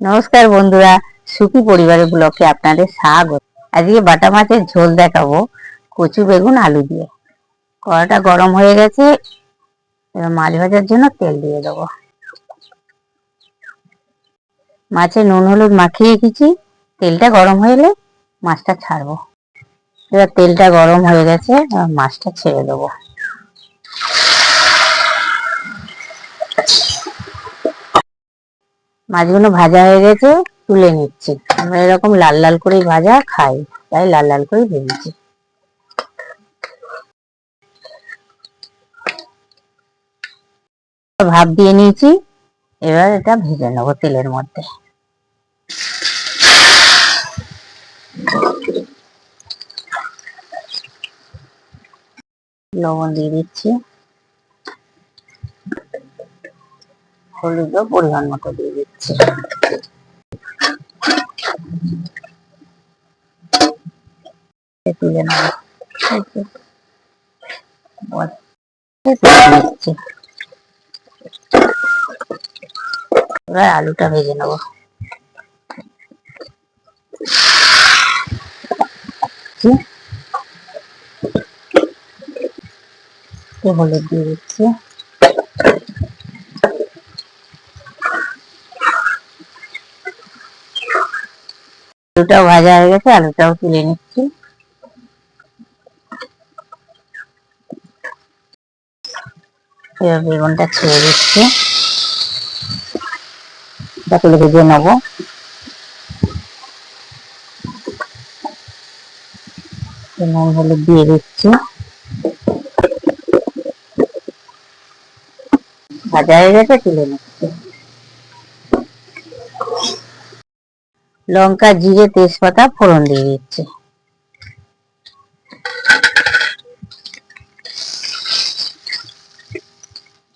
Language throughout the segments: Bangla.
নমস্কার বন্ধুরা, সুখী পরিবারের ব্লকে আপনাদের স্বাগত। আজকে বাটা মাছের ঝোল দেখাবো, কচু, বেগুন, আলু দিয়ে। কড়াটা গরম হয়ে গেছে, এবার মাছ ভাজার জন্য তেল দিয়ে দেবো। মাছে নুন, হলুদ মাখিয়ে রেখেছি, তেলটা গরম হয়ে এলে মাছটা ছাড়বো। এবার তেলটা গরম হয়ে গেছে, এবার মাছটা ছেড়ে দেবো। মাছগুলো ভাজা হয়ে গেছে, তুলে নিচ্ছি। আমরা এরকম লাল লাল করে ভাজা খাই, তাই লাল লাল করে ভেজেছি। ভাব দিয়ে নিয়েছি, এবার এটা ভেজে নেব তেলের মধ্যে। লবণ দিয়ে দিচ্ছি। হলুদও পরিমাণ মতো দিয়ে দিচ্ছি। আলুটা ভেজে নেব। হলুদ দিয়ে দিচ্ছি। আলুটাও ভাজা হয়ে গেছে, আলুটাও তুলে নিচ্ছি। বেগুনটা ছেড়ে দিচ্ছি। তুলে ভেজে নেব। নুন, হলুদ দিয়ে দিচ্ছি। ভাজা হয়ে গেছে, তুলে নিচ্ছি। লঙ্কা, জিরে, তেজপাতা ফোড়ন দিয়ে দিচ্ছি।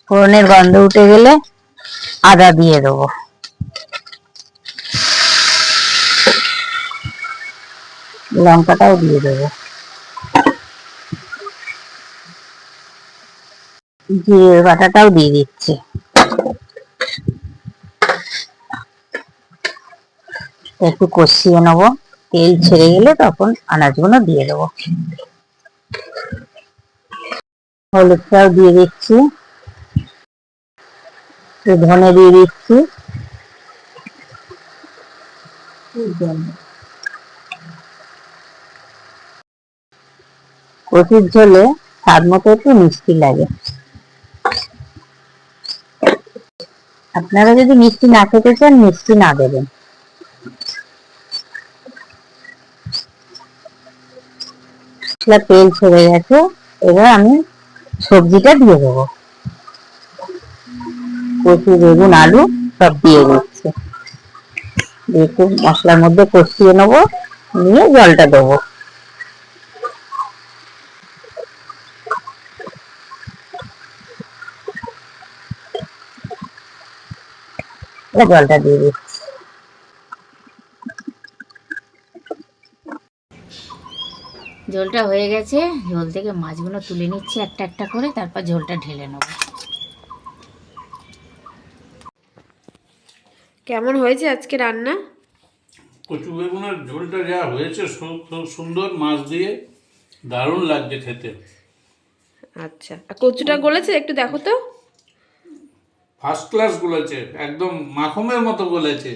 ফোড়নের গন্ধ উঠে গেলে আদা দিয়ে দেবো। লঙ্কাটাও দিয়ে দেবো। জিরে বাটাটাও দিয়ে দিচ্ছি। একটু কষিয়ে নেব। তেল ছেড়ে গেলে তখন আনাজগুলো দিয়ে দেবো। হলুদটাও দিয়ে দিচ্ছি। ধনে দিয়ে দিচ্ছি। কচুর ঝোলে স্বাদ মতো একটু মিষ্টি লাগে। আপনারা যদি মিষ্টি না খেতে চান, মিষ্টি না দেবেন। মশলা, তেল ছেড়ে গেছে, এবার আমি সবজিটা দিয়ে দেবো। কচু, বেগুন, আলু সব দিয়ে দিচ্ছি। একটু মশলার মধ্যে কষিয়ে নেব, নিয়ে জলটা দেবো। জলটা দিয়ে দিচ্ছি। ঝোলটা হয়ে গেছে ঝোল থেকে মাছগুলো তুলে নিচ্ছি একটা একটা করে তারপর ঝোলটা ঢেলে নেব। কেমন হয়েছে আজকে রান্না? কচু বেগুনের ঝোলটা যা হয়েছে সুন্দর মাছ দিয়ে দারুণ লাগছে খেতে। আচ্ছা আর কচুটা গলেছে একটু দেখো তো। ফার্স্ট ক্লাস গলেছে একদম মাখমের মতো গলেছে।